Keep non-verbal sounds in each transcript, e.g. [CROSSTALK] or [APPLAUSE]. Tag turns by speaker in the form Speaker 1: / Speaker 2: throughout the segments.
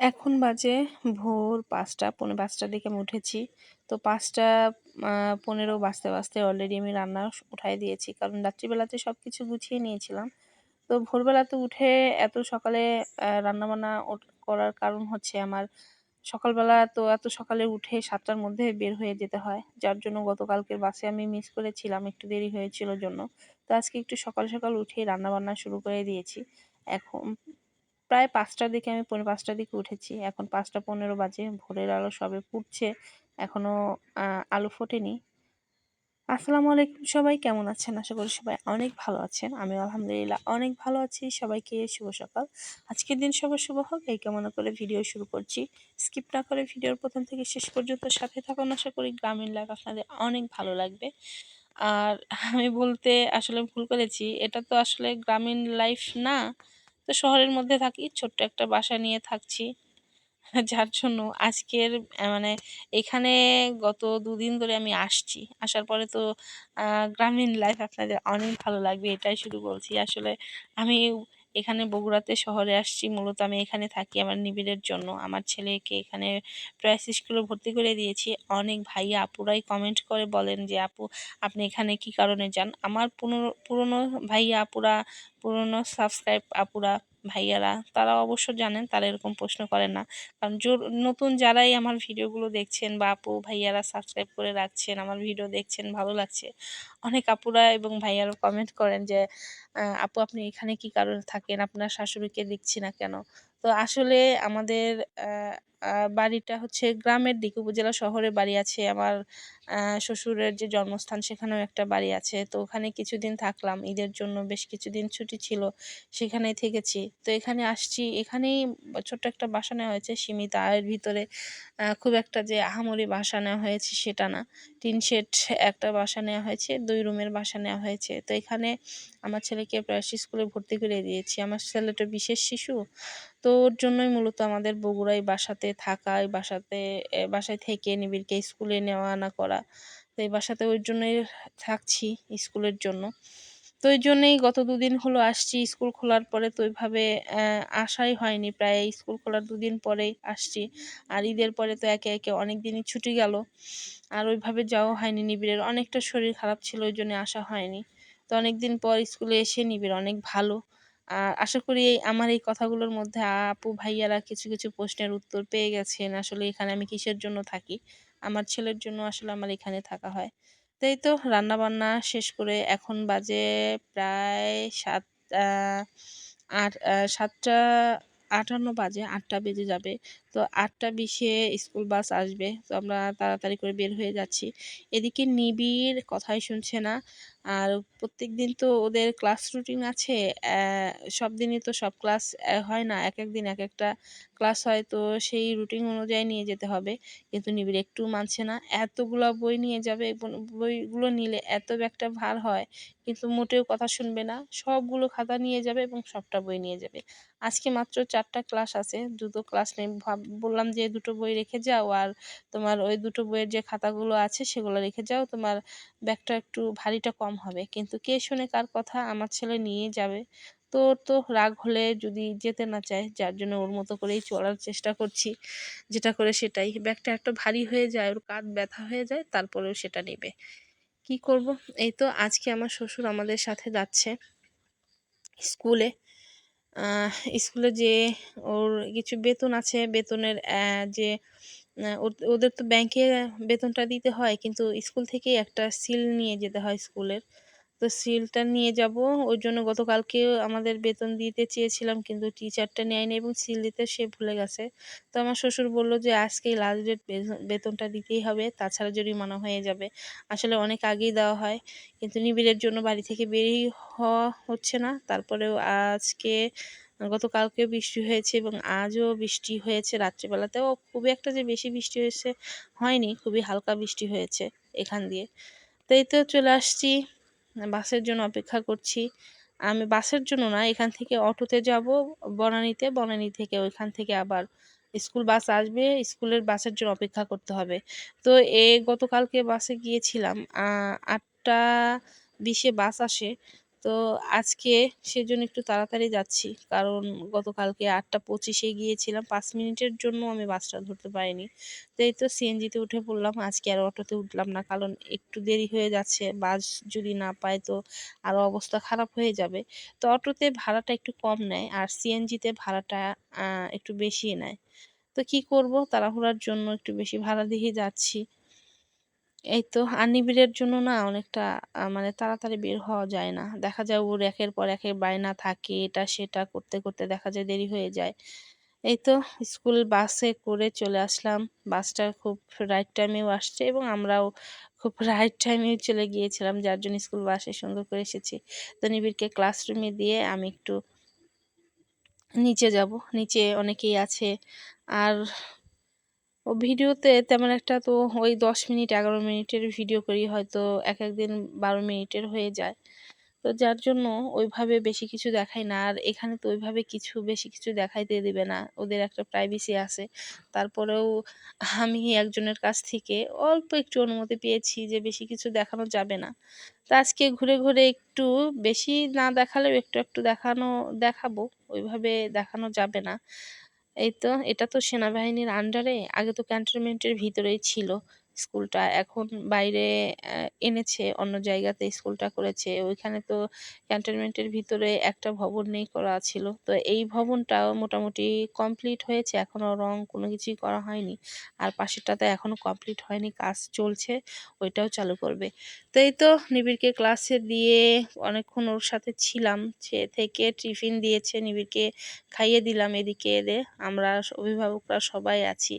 Speaker 1: এখন বাজে ভোর ৫টা পৌনে ৫টার দিকে আমি উঠেছি। তো ৫টা আ ১৫ বাজতে, বাজতে অলরেডি আমি রান্না উঠাই দিয়েছি। কারণ রাত্রিবেলাতে সব কিছু গুছিয়ে নিয়েছিলাম। তো ভোরবেলাতে উঠে এত সকালে রান্নাবান্না করার কারণ হচ্ছে আমার সকালবেলা তো এত সকালে উঠে সাতটার মধ্যে বের হয়ে যেতে হয়। যার জন্য গতকালকের বাসে আমি মিস করেছিলাম একটু দেরি হয়েছিল জন্য। তো আজকে একটু সকাল, সকাল উঠেই রান্নাবান্না শুরু করে দিয়েছি। এখন প্রায় পাঁচটার দিকে আমি পনেরো পাঁচটার দিকে উঠেছি। এখন ৫টা ১৫ বাজে। ভোরের আলো সবে ফুটছে। এখনও আলো ফোটেনি। আসসালামু আলাইকুম সবাই, কেমন আছেন? আশা করি সবাই অনেক ভালো আছেন। আমি আলহামদুলিল্লাহ অনেক ভালো আছি। সবাইকে শুভ সকাল। আজকের দিন সবার শুভ হোক, এই কামনা করে ভিডিও শুরু করছি। স্কিপ না করে ভিডিওর প্রথম থেকে শেষ পর্যন্ত সাথে থাকুন। আশা করি গ্রামীণ লাইফ আপনাদের অনেক ভালো লাগবে। আর আমি বলতে আসলে ভুল করেছি। এটা তো আসলে গ্রামীণ লাইফ না। তো শহরের মধ্যে থাকি। ছোট্ট একটা বাসা নিয়ে থাকছি। যার জন্য আজকের মানে এখানে গত দুদিন ধরে আমি আসছি। আসার পরে তো গ্রামীণ লাইফ আপনাদের অনেক ভালো লাগবে, এটাই শুধু বলছি। আসলে আমি এখানে বগুড়াতে শহরে আসছি। মূলত আমি এখানে থাকি আমার নিবিড়ের জন্য। আমার ছেলেকে এখানে প্রাইস স্কুলে ভর্তি করে দিয়েছি। অনেক ভাইয়া আপুরাই কমেন্ট করে বলেন যে, "আপু আপনি এখানে কি কারণে যান?" আমার পুরনো পুরনো ভাইয়া আপুরা, পুরনো সাবস্ক্রাইব আপুরা, ভাইয়ারা তারা অবশ্য জানেন। তারা এরকম প্রশ্ন করেন না। কারণ জোর নতুন যারাই আমার ভিডিওগুলো দেখছেন বা আপু ভাইয়ারা সাবস্ক্রাইব করে রাখছেন, আমার ভিডিও দেখছেন ভালো লাগছে। অনেক আপুরা এবং ভাইয়ারা কমেন্ট করেন যে, "আপু আপনি এখানে কি কারণে থাকেন? আপনার শাশুড়িকে দেখছি না কেন?" তো আসলে আমাদের বাড়িটা হচ্ছে গ্রামের দিকে উপজেলা শহরে বাড়ি আছে। আমার শ্বশুরের যে জন্মস্থান সেখানেও একটা বাড়ি আছে। তো ওখানে কিছুদিন থাকলাম। ঈদের জন্য বেশ কিছুদিন ছুটি ছিল। সেখানেই থেকেছি। তো এখানে আসছি। এখানেই ছোট্ট একটা বাসা নেওয়া হয়েছে সীমিত আয়ের ভিতরে। খুব একটা যে আহামরি বাসা নেওয়া হয়েছে সেটা না। টিন শেড একটা বাসা নেওয়া হয়েছে। দুই রুমের বাসা নেওয়া হয়েছে। তো এখানে আমার ছেলেকে প্রাইস স্কুলে ভর্তি করে দিয়েছি। আমার ছেলেটা বিশেষ শিশু। তো ওর জন্যই মূলত আমাদের বগুড়ায় বাসাতে থাকা, বাসাতে বাসায় থেকে নিবিড়কে স্কুলে নেওয়া আনা করা। তো এই বাসাতে ওই জন্যই থাকছি স্কুলের জন্য। তো এইজন্যেই গত দুদিন হলো আসছি। স্কুল খোলার পরে তো ওইভাবে আসাই হয়নি। প্রায় স্কুল খোলার ২ দিন পরেই আসছি। আর ঈদের পরে তো একে, একে অনেক দিনই ছুটি গেল। আর ওইভাবে যাওয়া হয়নি নিবিড়ের। অনেকটা শরীর খারাপ ছিল ওইজন্য আসা হয়নি। তো অনেকদিন পর স্কুলে এসে নিবিড় অনেক ভালো। আর আশা করি এই আমার এই কথাগুলোর মধ্যে আপু ভাইয়ারা কিছু, কিছু প্রশ্নের উত্তর পেয়ে গেছেন। আসলে এখানে আমি কিসের জন্য থাকি। আমার ছেলের জন্য আসলে আমার এখানে থাকা হয়। তো রান্না তো রান্নাবান্না শেষ করে এখন বাজে প্রায় সাত আট সাতটা, আটান্ন বাজে, আটটা বেজে যাবে। তো আটটা বিশে স্কুল বাস আসবে। তো আমরা তাড়াতাড়ি করে বের হয়ে যাচ্ছি। এদিকে নিবিড় কথাই শুনছে না। আর প্রত্যেক দিন তো ওদের ক্লাস রুটিন আছে। সব দিনই তো সব ক্লাস হয় না। একেক দিন একেকটা ক্লাস হয়। তো সেই রুটিন অনুযায়ী নিয়ে যেতে হবে। কিন্তু নিবিড় একটুও মানছে না। এতগুলা বই নিয়ে যাবে বইগুলো নিলে এত ব্যাগটা ভার হয়। কিন্তু মোটেও কথা শুনবে না। সবগুলো খাতা নিয়ে যাবে এবং সবটা বই নিয়ে যাবে। আজকে মাত্র ৪ টা ক্লাস আছে। দুটো ক্লাস নেই। বললাম যে, "দুটো বই রেখে যাও। আর তোমার ওই দুটো বইয়ের যে খাতাগুলো আছে সেগুলো রেখে যাও। তোমার ব্যাগটা একটু ভারীটা কম হবে।" কিন্তু কে শোনে কার কথা? আমার ছেলে নিয়ে যাবে। তো তো রাগ হলে যদি যেতে না চায়, যার জন্য ওর মতো করেই চলার চেষ্টা করছি। যেটা করে সেটাই। ব্যাগটা এত ভারী হয়ে যায়, ওর কাঁধ ব্যথা হয়ে যায়, তারপরেও সেটা নেবে। কি করব? এই তো আজকে আমার শ্বশুর আমাদের সাথে যাচ্ছে স্কুলে। স্কুলে যে ওর কিছু বেতন আছে। বেতনের যে ওদের তো ব্যাংকে বেতনটা দিতে হয়। কিন্তু স্কুল থেকেই একটা সিল নিয়ে যেতে হয় স্কুলের। তো সিলটা নিয়ে যাব। ওই জন্য গতকালকেও আমাদের বেতন দিতে চেয়েছিলাম কিন্তু টিচারটা নেয়নি এবং সিল দিতে সে ভুলে গেছে। তো আমার শ্বশুর বলল যে, "আজকেই লাস্ট ডেট বেতনটা দিতেই হবে। তাছাড়া জরিমানা হয়ে যাবে।" আসলে অনেক আগেই দেওয়া হয়। কিন্তু নিবিড়ের জন্য বাড়ি থেকে বেরিয়ে হওয়া হচ্ছে না। তারপরেও আজকে গতকালকেও বৃষ্টি হয়েছে এবং আজও বৃষ্টি হয়েছে রাত্রিবেলাতেও খুবই একটা যে বেশি বৃষ্টি হয়েছে হয়নি। খুবই হালকা বৃষ্টি হয়েছে এখান দিয়ে। তো এই তো চলে আসছি। বাসের জন্য অপেক্ষা করছি। আমি বাসের জন্য না, এখান থেকে অটোতে যাব, বনানীতে। বনানী থেকে ওইখান থেকে আবার স্কুল বাস আসবে। স্কুলের বাসের জন্য অপেক্ষা করতে হবে। তো এ গতকালকে বাসে গিয়েছিলাম। আটটা বিশে বাস আসে। তো আজকে সেজন্য একটু তাড়াতাড়ি যাচ্ছি। কারণ গতকালকে আটটা পঁচিশে গিয়েছিলাম, পাঁচ মিনিটের জন্য আমি বাসটা ধরতে পারিনি। তো এই তো সিএনজিতে উঠে পড়লাম, আজকে আর অটোতে উঠলাম না, কারণ একটু দেরি হয়ে যাচ্ছে, বাস যদি না পায় তো আরও অবস্থা খারাপ হয়ে যাবে। তো অটোতে ভাড়াটা একটু কম নেয়, আর সিএনজিতে ভাড়াটা একটু বেশি নেয়। তো কি করব, তাড়াহুড়ার জন্য একটু বেশি ভাড়া দিয়ে যাচ্ছি। এই তো আর জন্য না অনেকটা মানে তাড়াতাড়ি বের হওয়া যায় না। দেখা যায় ওর একের পর একের বায়না থাকে, এটা সেটা করতে করতে দেখা যায় দেরি হয়ে যায়। এই তো স্কুল বাসে করে চলে আসলাম। বাসটা খুব রাইট টাইমেও আসছে এবং আমরাও খুব [LAUGHS] রাইট টাইমেও চলে গিয়েছিলাম, যার জন্য স্কুল বাসে সুন্দর করে এসেছি। তো নিবিড়কে ক্লাসরুমে দিয়ে আমি একটু নিচে যাব। নিচে অনেকেই আছে। আর ও ভিডিওতে তেমন একটা তো ওই দশ মিনিট, এগারো মিনিটের ভিডিও করি, হয়তো এক একদিন বারো মিনিটের হয়ে যায়। তো যার জন্য ওইভাবে বেশি কিছু দেখাই না। আর এখানে তো ওইভাবে কিছু, বেশি কিছু দেখাইতে দেবে না। ওদের একটা প্রাইভেসি আছে। তারপরেও আমি একজনের কাছ থেকে অল্প একটু অনুমতি পেয়েছি যে বেশি কিছু দেখানো যাবে না। তো আজকে ঘুরে ঘুরে একটু বেশি না দেখালেও একটু একটু দেখানো, দেখাবো। ওইভাবে দেখানো যাবে না। এই তো এটা তো সেনাবাহিনীর আন্ডারে আগে তো ক্যান্টনমেন্টের ভিতরেই ছিল। স্কুলটা এখন বাইরে এনেছে, অন্য জায়গাতে স্কুলটা করেছে। ওইখানে তো ক্যান্টনমেন্টের ভিতরে একটা ভবন নেই করা ছিল। তো এই ভবনটাও মোটামুটি কমপ্লিট হয়েছে এখনও রং কোনো কিছুই করা হয়নি। আর পাশেরটাতে এখনও কমপ্লিট হয়নি, কাজ চলছে, ওইটাও চালু করবে। তো এই তো নিবিড়কে ক্লাসে দিয়ে অনেকক্ষণ ওর সাথে ছিলাম, সে থেকে টিফিন দিয়েছে, নিবিড়কে খাইয়ে দিলাম এদিকে এদে। আমরা অভিভাবকরা সবাই আছি।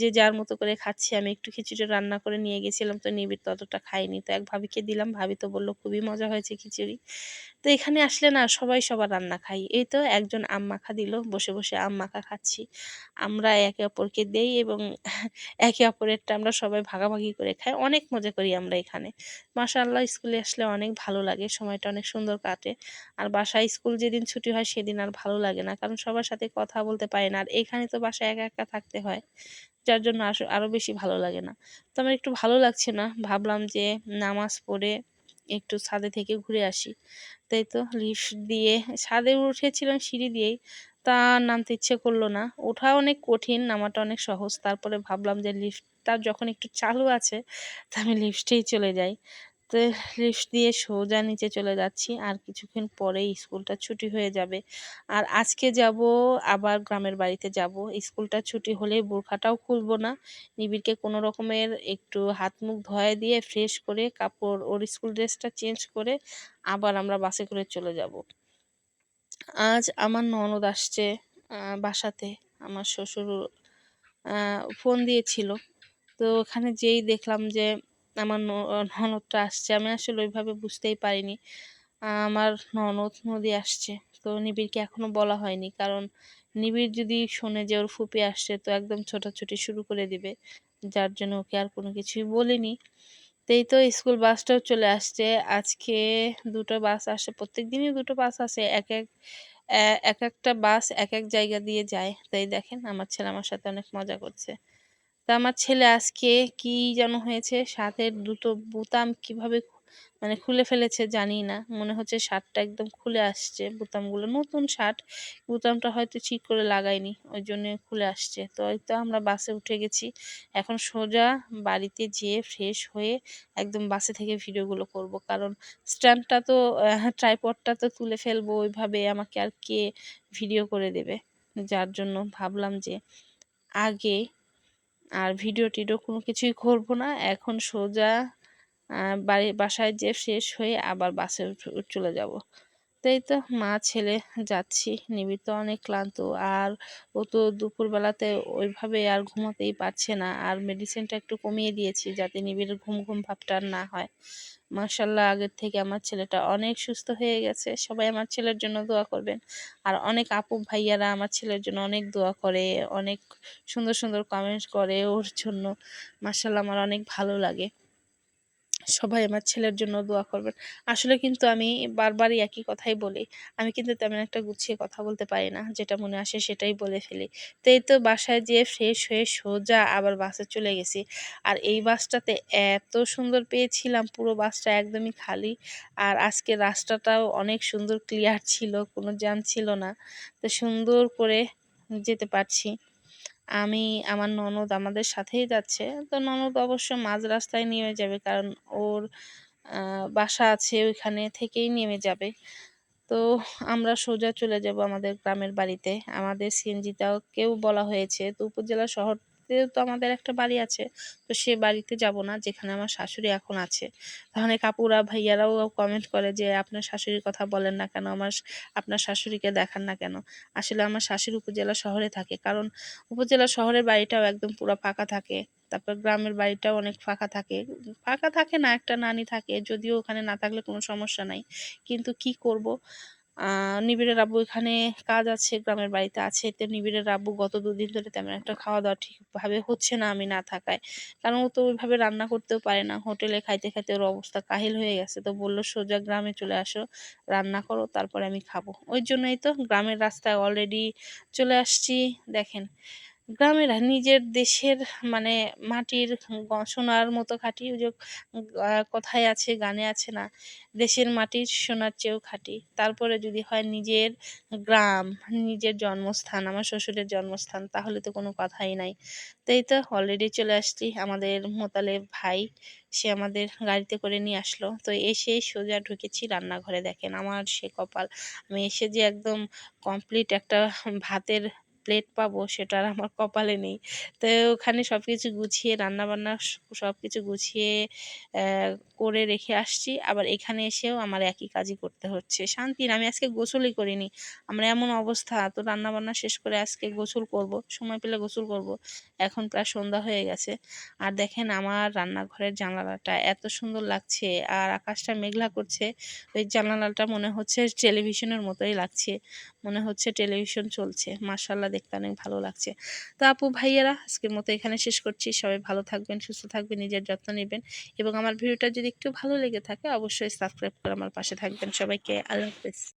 Speaker 1: যে যার মতো করে খাচ্ছি, আমি একটু খিচুড়ি রান্না করে নিয়ে গেছিলাম তো নিবিড় ততটা খাইনি। তো এক ভাবিকে দিলাম, ভাবি তো বলল, খুবই মজা হয়েছে খিচুড়ি। তো এখানে আসলে না সবাই সবার রান্না খাই এই তো একজন আম মাখা দিল, বসে বসে আম মাখা খাচ্ছি। আমরা একে অপরকে দেই এবং [LAUGHS] একে অপরেরটা আমরা সবাই ভাগাভাগি করে খাই। অনেক মজা করি আমরা এখানে। মাশাআল্লাহ, স্কুলে আসলে অনেক ভালো লাগে, সময়টা অনেক সুন্দর কাটে। আর বাসায় স্কুল যেদিন ছুটি হয় সেদিন আর ভালো লাগে না, কারণ সবার সাথে কথা বলতে পারি না। আর এখানে তো বাসায় একা একা থাকতে হয়। যার জন্য আরও বেশি ভালো লাগে না। তো আমার একটু ভালো লাগছে না। ভাবলাম যে নামাজ পড়ে একটু ছাদে থেকে ঘুরে আসি। তাই তো লিফট দিয়ে ছাদে উঠেছিলাম সিঁড়ি দিয়েই। তা নামতে ইচ্ছে করল না। ওঠা অনেক কঠিন, নামাটা অনেক সহজ। তারপরে ভাবলাম যে লিফটটা যখন একটু চালু আছে, তা আমি লিফটেই চলে যাই। তো লিফট দিয়ে সোজা নিচে চলে যাচ্ছি। আর কিছুক্ষণ পরেই স্কুলটা ছুটি হয়ে যাবে। আর আজকে যাব, আবার গ্রামের বাড়িতে যাব। স্কুলটা ছুটি হলে বোরখাটাও খুলবো না। নিবিড়কে কোনো রকমের একটু হাত মুখ ধোয়া দিয়ে ফ্রেশ করে কাপড়, ওর স্কুল ড্রেসটা চেঞ্জ করে আবার আমরা বাসে করে চলে যাব। আজ আমার ননদ আসছে বাসাতে। আমার শ্বশুর ফোন দিয়েছিল। তো ওখানে যেই দেখলাম যে আমার ননদটা আসছে। আমি আসলে ওইভাবে বুঝতেই পারিনি। আমার ননদ নদী আসছে। তো নিবিড়কে এখনও বলা হয়নি। কারণ নিবিড় যদি শোনে যে ওর ফুপি আসছে, তো একদম ছোটাছুটি শুরু করে দিবে। যার জন্য ওকে আর কোনো কিছুই বলিনি। তো এই তো স্কুল বাসটাও চলে আসছে। আজকে দুটো বাস আসে। প্রত্যেক দিনই দুটো বাস আসে। এক এক এক একটা বাস এক এক জায়গা দিয়ে যায়। তাই দেখেন, আমার ছেলে আমার সাথে অনেক মজা করছে। তা আমার ছেলে আজকে কি যেন হয়েছে? শার্টের দুটো বোতাম কীভাবে মানে খুলে ফেলেছে জানি না। মনে হচ্ছে শার্টটা একদম খুলে আসছে, বোতামগুলো। নতুন শার্ট, বোতামটা হয়তো ঠিক করে লাগাইনি ওই জন্য খুলে আসছে। তো হয়তো আমরা বাসে উঠে গেছি। এখন সোজা বাড়িতে যেয়ে ফ্রেশ হয়ে একদম বাসে থেকে ভিডিওগুলো করব। কারণ স্ট্যান্ডটা তো ট্রাইপডটা তো তুলে ফেলব ওইভাবে আমাকে আর কে ভিডিও করে দেবে? যার জন্য ভাবলাম যে আগে আর ভিডিও টিডিও কোনো কিছুই করব না। এখন সোজা বাড়ি, বাসায় যে শেষ হয়ে আবার বাসে চলে যাব। তাই তো মা ছেলে যাচ্ছি। নিবিড় তো অনেক ক্লান্ত। আর ও তো দুপুরবেলাতে ওইভাবে আর ঘুমাতেই পারছে না। আর মেডিসিনটা একটু কমিয়ে দিয়েছি যাতে নিবিড়ের ঘুম ঘুম ভাবটা না হয়। মার্শাল্লাহ আগের থেকে আমার ছেলেটা অনেক সুস্থ হয়ে গেছে। সবাই আমার ছেলের জন্য দোয়া করবেন। আর অনেক আপু ভাইয়ারা আমার ছেলের জন্য অনেক দোয়া করে, অনেক সুন্দর সুন্দর কমেন্টস করে ওর জন্য। মার্শাল্লাহ আমার অনেক ভালো লাগে। সবাই আমার ছেলের জন্য দোয়া করবেন। আসলে কিন্তু আমি বারবারই একই কথাই বলি। আমি কিন্তু তেমন একটা গুছিয়ে কথা বলতে পারি না। যেটা মনে আসে সেটাই বলে ফেলি। তো এই তো বাসায় যেয়ে ফ্রেশ হয়ে সোজা আবার বাসে চলে গেছি। আর এই বাসটাতে এত সুন্দর পেয়েছিলাম। পুরো বাসটা একদমই খালি। আর আজকে রাস্তাটাও অনেক সুন্দর ক্লিয়ার ছিল। কোনো জ্যাম ছিল না। তো সুন্দর করে যেতে পারছি। আমি, আমার ননদ আমাদের সাথেই যাচ্ছে। তো ননদ অবশ্য মাঝ রাস্তায় নেমে যাবে কারণ ওর বাসা আছে ওইখানে থেকেই নেমে যাবে। তো আমরা সোজা চলে যাব আমাদের গ্রামের বাড়িতে। আমাদের সিএনজিটাকেও বলা হয়েছে। তো উপজেলা শহরতেও তো আমাদের একটা বাড়ি আছে। তো সে বাড়িতে যাব না, যেখানে আমার শাশুড়ি এখন আছে। তাহলে কাপুরা ভাইয়ারাও কমেন্ট করে যে, আপনার শাশুড়ির কথা বলেন না কেন? আমার আপনার শাশুড়িকে দেখান না কেন? আসলে আমার শাশুড়ি উপজেলা শহরে থাকে, কারণ উপজেলা শহরের বাড়িটাও একদম পুরো ফাঁকা থাকে। তারপর গ্রামের বাড়িটাও অনেক ফাঁকা থাকে। ফাঁকা থাকে না, একটা নানি থাকে, যদিও ওখানে না থাকলে কোনো সমস্যা নাই। কিন্তু কি করব? নিবিড়ের আব্বু এখানে কাজ আছে, গ্রামের বাড়িতে আছে, তো নিবিড়ের আব্বু গত দুদিন ধরে তেমন একটা খাওয়া দাওয়া ঠিকভাবে হচ্ছে না আমি না থাকায়। কারণ ও তো ওইভাবে রান্না করতেও পারে না, হোটেলে খাইতে খাইতে ওর অবস্থা কাহিল হয়ে গেছে, তো বলল, সোজা গ্রামে চলে আসো, রান্না করো, তারপরে আমি খাব। ওই জন্যই তো গ্রামের রাস্তায় অলরেডি চলে আসছি, দেখেন। গ্রামের নিজের দেশের মানে মাটির সোনার মতো খাঁটি যে কথায় আছে, গানে আছে না, দেশের মাটির সোনার চেয়েও খাঁটি। তারপরে যদি হয় নিজের গ্রাম, নিজের জন্মস্থান, আমার শ্বশুরের জন্মস্থান, তাহলে তো কোনো কথাই নাই। তো এই তো অলরেডি চলে আসছি আমাদের মোতালেব ভাই, সে আমাদের গাড়িতে করে নিয়ে আসলো। তো এসে সোজা ঢুকেছি রান্নাঘরে, দেখেন আমার সে কপাল। আমি এসে যে একদম কমপ্লিট একটা ভাতের প্লেট পাবো সেটা আর আমার কপালে নেই। তো ওখানে সব কিছু গুছিয়ে, রান্নাবান্না সব কিছু গুছিয়ে করে রেখে আসছি। আবার এখানে এসেও আমার একই কাজই করতে হচ্ছে। শান্তি না, আমি আজকে গোসলই করিনি। আমার এমন অবস্থা, তো রান্নাবান্না শেষ করে আজকে গোসল করব। সময় পেলে গোসল করব। এখন প্রায় সন্ধ্যা হয়ে গেছে। আর দেখেন আমার রান্নাঘরের জানালাটা এত সুন্দর লাগছে আর আকাশটা মেঘলা করছে। ওই জানালাটা মনে হচ্ছে টেলিভিশনের মতোই লাগছে। মনে হচ্ছে টেলিভিশন চলছে। মার্শাল্লাহ দেখতে অনেক ভালো লাগছে। তো আপু, ভাইয়েরা, আজকের মতো এখানে শেষ করছি। সবাই ভালো থাকবেন, সুস্থ থাকবেন, নিজের যত্ন নেবেন এবং আমার ভিডিওটা যদি একটু ভালো লেগে থাকে, অবশ্যই সাবস্ক্রাইব করে আমার পাশে থাকবেন। সবাইকে আল্লাহ হাফেজ।